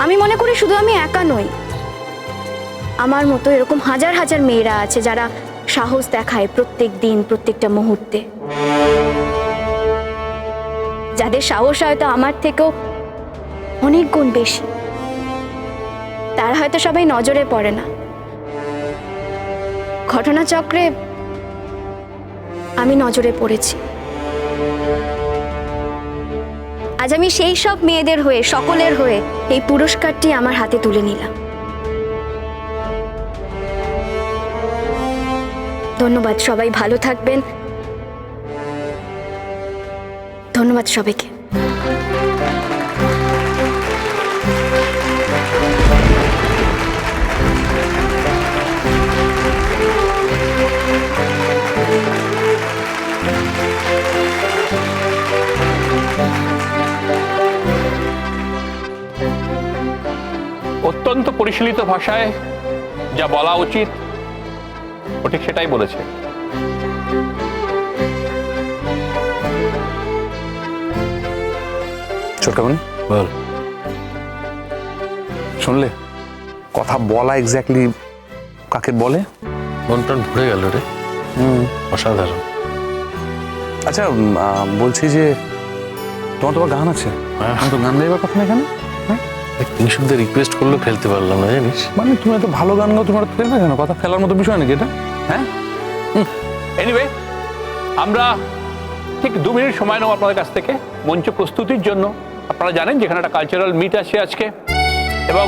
আমি মনে করি শুধু আমি একা নই। আমার মতো এরকম হাজার হাজার মেয়েরা আছে যারা সাহস দেখায় প্রত্যেক দিন, প্রত্যেকটা মুহূর্তে। যাদের সাহস হয়তো আমার থেকেও অনেক গুণ বেশি। তারা হয়তো সবাই নজরে পড়ে না। ঘটনাচক্রে আমি নজরে পড়েছি। আজ আমি সেই সব মেয়েদের হয়ে, সকলের হয়ে এই পুরস্কারটি আমার হাতে তুলে নিলাম। ধন্যবাদ সবাই, ভালো থাকবেন। ধন্যবাদ সবাইকে। অত্যন্ত পরিশীলিত ভাষায় যা বলা উচিত ও ঠিক সেটাই বলেছে। ছোটকামনি বল। শুনলে? কথা বলা এক্স্যাক্টলি কাকে বলে? মন টন ভরে গেল রে। অসাধারণ। আচ্ছা বলছি যে তোমার তোমার গান আছে। হ্যাঁ। তো গান গাইবার কথা না কেন? কিংশুকদের রিকোয়েস্ট ফেলতে পারলাম না, জানিস? মানে তুমি এত ভালো গান গাও, তোমার ফেলবে কেন? কথা ফেলার মতো বিষয় নাকি এটা? হ্যাঁ? এনিওয়ে আমরা ঠিক দু মিনিট সময় নেব আপনাদের কাছ থেকে, মঞ্চ প্রস্তুতির জন্য। আপনারা জানেন যেখানে একটা কালচারাল মিট আছে আজকে, এবং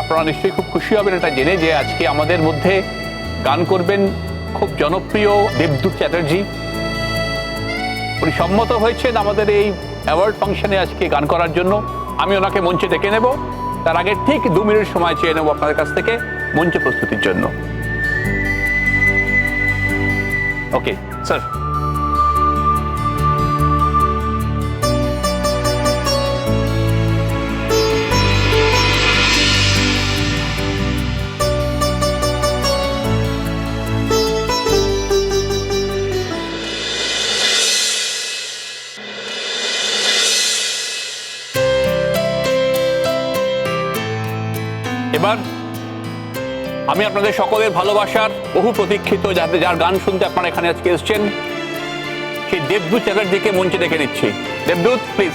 আপনারা নিশ্চয়ই খুব খুশি হবেন এটা জেনে যে আজকে আমাদের মধ্যে গান করবেন খুব জনপ্রিয় দেবদূত চ্যাটার্জি। উনি সম্মত হয়েছেন আমাদের এই অ্যাওয়ার্ড ফাংশনে আজকে গান করার জন্য। আমি ওনাকে মঞ্চে ডেকে নেব। তার আগে ঠিক দু মিনিট সময় চেয়ে নেব আপনাদের কাছ থেকে মঞ্চ প্রস্তুতির জন্য। Okay, sir. এবার আমি আপনাদের সকলের ভালোবাসার বহু প্রতীক্ষিত যাতে যার গান শুনতে আপনারা এখানে আজকে এসছেন, সেই দেবদূত চ্যাটার্জিকে মঞ্চে ডেকে নিচ্ছি। দেবদূত প্লিজ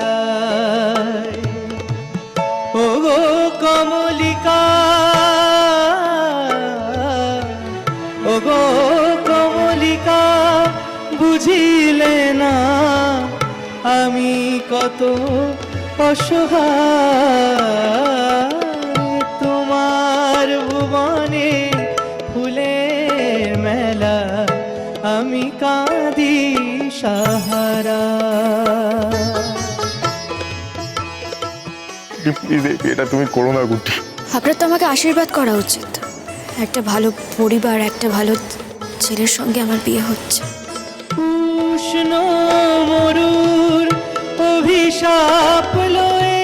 আমি কত অসহায় তোমার ভুবনে ফুলের মেলা আমি কাঁদি সাহারা। এটা তুমি করো না গুটি আপনার তো আমাকে আশীর্বাদ করা উচিত। একটা ভালো পরিবার একটা ভালো ছেলের সঙ্গে আমার বিয়ে হচ্ছে। উষ্ণ মরুর অভিশাপ লয়ে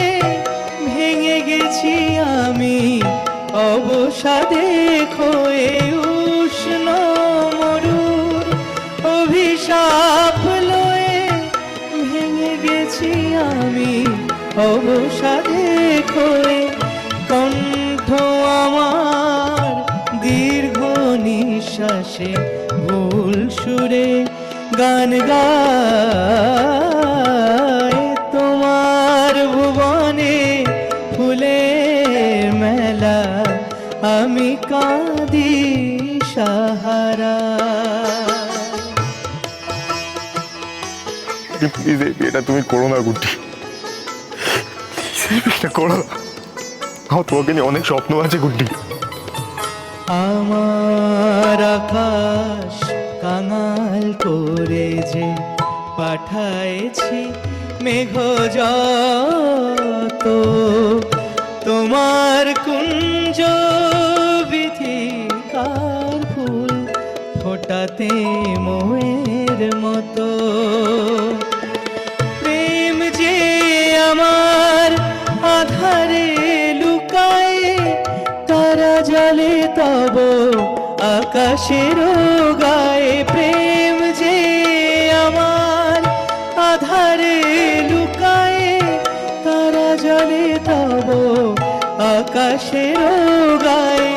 ভেঙে গেছি আমি। অবসাদে খয়ে উষ্ণ মরুর অভিশাপ লয়ে ভেঙে গেছি আমি। অবসাদে খয়ে কণ্ঠ আমার দীর্ঘ নিঃশ্বাসে ভুল সুরে গান তোমার ভুবনে ফুলের মেলা আমি কাঁদি সাহারা। প্লিজ এটা তুমি করো না গুটি করো। আমার তোমাকে নিয়ে অনেক স্বপ্ন আছে গুড্ডি। আমার আকাশ কাঙাল করে যে পাঠাইছি মেঘ যত, তোমার কুঞ্জ বিধিকার ফুল ফোটাতে মোয়ের মতো। প্রেম যে আমার আধারে লুকায়, তারা জলে তব আকাশের জলে তব আকাশের গায়ে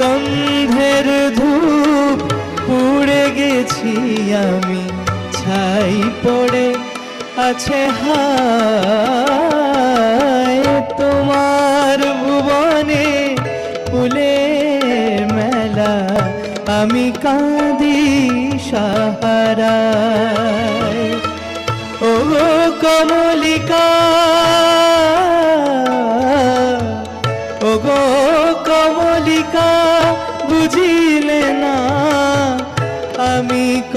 গন্ধের ধূপ পুড়ে গেছি আমি, ছাই পড়ে আছে হায় তোমার ভুবনে ফুলের মেলা, আমি কাঁদি সাহারায়। ও কমলিকা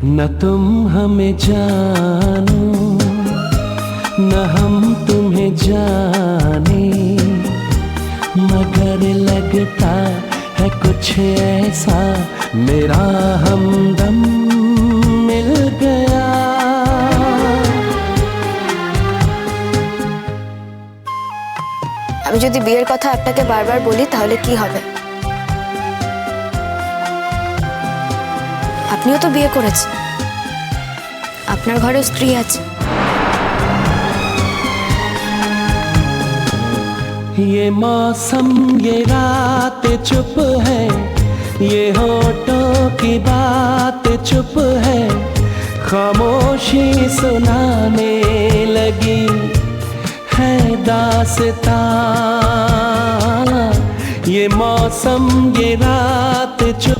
न तुम हमें जानो न हम तुम्हें जाने मगर लगता है कुछ ऐसा मेरा हमदम मिल गया আমি যদি বিয়ের কথা আপনাকে বারবার বলি তাহলে কি হবে আপনিও তো বিয়ে করেছেন আপনার ঘরেও স্ত্রী আছে ये मौसम ये रात चुप है ये होठों की बात चुप है खामोशी सुनाने लगी है दासता ये मौसम ये रात चुप है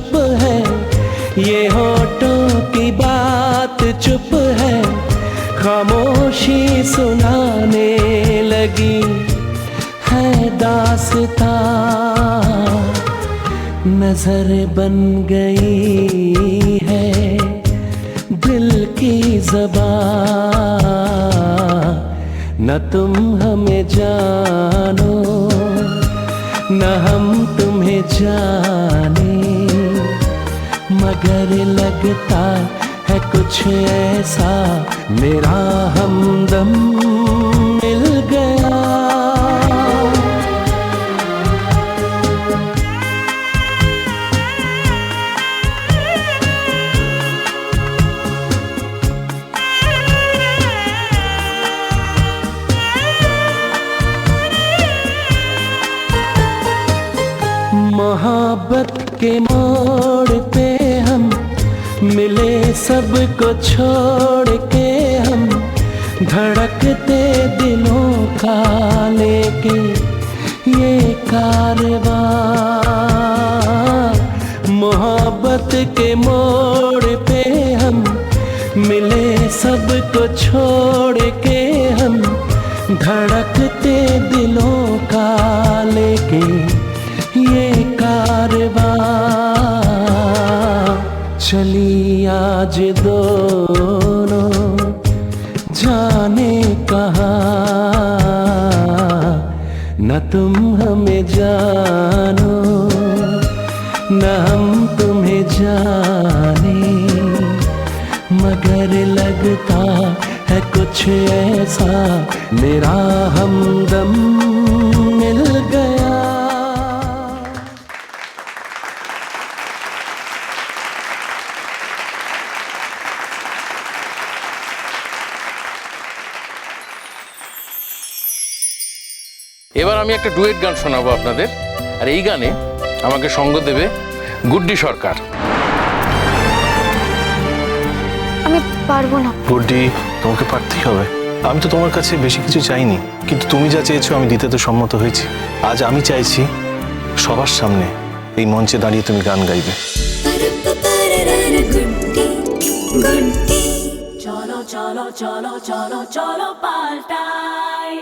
ये होठों की बात चुप है, खामोशी सुनाने लगी है दासता। नज़र बन गई है दिल की जबा न तुम हमें जानो, न हम तुम्हें जाने। मगर लगता है कुछ ऐसा। मेरा हमदम मिल गया। मोहब्बत के मोड़ पे मिले सबको छोड़ के हम धड़कते दिलों का लेके ये कारवां। मोहब्बत के मोड़ पे हम मिले सबको छोड़ के हम धड़कते दिलों का लेके चली आज दोनों जाने कहाँ? न तुम हमें जानो, न हम तुम्हें जाने। मगर लगता है कुछ ऐसा, मेरा हमदम এবার আমি একটা ডুয়েট গান শোনাবো আপনাদের। আর এই গানে আমাকে সঙ্গ দেবে গুড্ডি সরকার। আমি পারব না। গুড্ডি তোমাকে পারতেই হবে। আমি তো তোমার কাছে বেশি কিছু চাইনি কিন্তু তুমি যা চেয়েছো আমি দিতে তো সম্মত হয়েছি। আজ আমি চাইছি সবার সামনে এই মঞ্চে দাঁড়িয়ে তুমি গান গাইবে। গুড্ডি গুড্ডি চলো চলো চলো চলো চলো পাল্টাই।